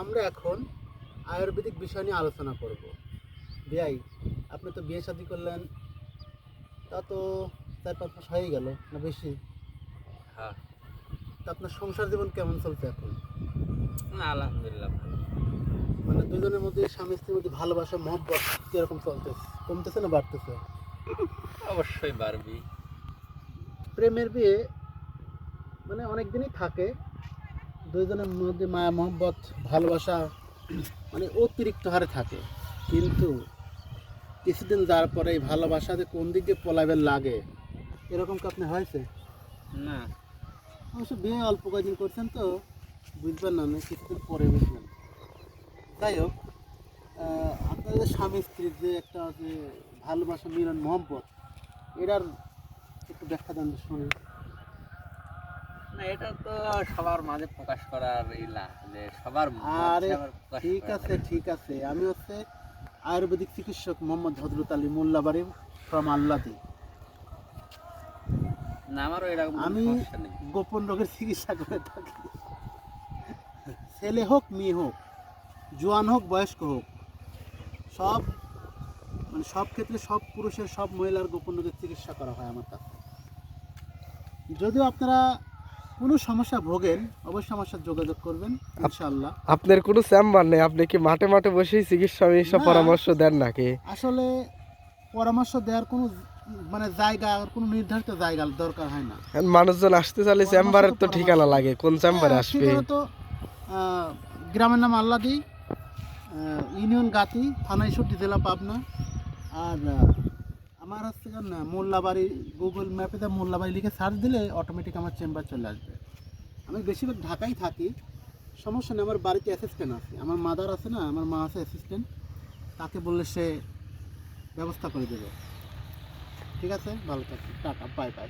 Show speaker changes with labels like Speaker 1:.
Speaker 1: আমরা এখন আয়ুর্বেদিক বিষয় নিয়ে আলোচনা করব। বিয়াই আপনি তো বিয়ে শাদী করলেন তা তো চার পাঁচ মাস হয়ে গেল না বেশি?
Speaker 2: হ্যাঁ।
Speaker 1: তা আপনার সংসার জীবন কেমন চলছে এখন?
Speaker 2: না আলহামদুলিল্লাহ ভালো।
Speaker 1: মানে দুজনের মধ্যে স্বামী স্ত্রীর মধ্যে ভালোবাসা মহব্বত কীরকম চলতেছে? কমতেছে না বাড়তেছে?
Speaker 2: অবশ্যই পারবি
Speaker 1: প্রেমের বিয়ে মানে অনেক দিনই থাকে দুইজনের মধ্যে মায়া মহব্বত ভালোবাসা মানে অতিরিক্ত হারে থাকে। কিন্তু কিছুদিন যাওয়ার পরে এই ভালোবাসা যে কোন দিক দিয়ে লাগে এরকম কি আপনি হয়েছে?
Speaker 2: না।
Speaker 1: অবশ্য বিয়ে অল্প কয়েকদিন করছেন তো বুঝবেন না না কিছুদিন পরে বুঝবেন। যাই হোক আপনাদের স্বামী স্ত্রীর যে একটা যে ভালোবাসা মিলন মহব্বত এটার একটু ব্যাখ্যা দেন শুনি
Speaker 2: এটা তো সবার মাঝে প্রকাশ করার ইলা যে সবার
Speaker 1: আরে, ঠিক আছে ঠিক আছে। আমি হচ্ছে আয়ুর্বেদিক চিকিৎসক মোহাম্মদ হজরত আলী মোল্লাবাড়ি ফ্রম আল্লাদি
Speaker 2: না আমারও এরকম
Speaker 1: আমি গোপন রোগের চিকিৎসা করে থাকি। ছেলে হোক মেয়ে হোক জোয়ান হোক বয়স্ক হোক সব মানে সব ক্ষেত্রে সব পুরুষের সব মহিলার গোপন রোগের চিকিৎসা করা হয় আমার কাছে। যদিও আপনারা কোনো সমস্যা ভোগেন অবশ্যই আমার সাথে যোগাযোগ করবেন ইনশাআল্লাহ।
Speaker 3: আপনার কোনো চেম্বার নেই? আপনি কি মাঠে মাঠে বসেই চিকিৎসা
Speaker 1: না।
Speaker 3: পরামর্শ দেন নাকি?
Speaker 1: আসলে পরামর্শ দেওয়ার কোনো মানে জায়গা আর কোনো নির্ধারিত জায়গা দরকার হয় না।
Speaker 3: মানুষজন আসতে চাইলে চেম্বারের
Speaker 1: তো
Speaker 3: ঠিকানা লাগে কোন চেম্বারে
Speaker 1: হ্যাঁ,
Speaker 3: আসবে?
Speaker 1: তো গ্রামের নাম আল্লাদি ইউনিয়ন গাতি থানা ইসুটি জেলা পাবনা আর আমার হচ্ছে কেন মোল্লাবাড়ি গুগল ম্যাপে মোল্লাবাড়ি লিখে সার্চ দিলে অটোমেটিক আমার চেম্বার চলে আসবে। আমি বেশিরভাগ ঢাকায় থাকি, সমস্যা নেই, আমার বাড়িতে অ্যাসিস্ট্যান্ট আছে। আমার মাদার আছে না, আমার মা আছে অ্যাসিস্ট্যান্ট তাকে বললে সে ব্যবস্থা করে দেবে। ঠিক আছে? ভালো থাকি, টাটা বাই বাই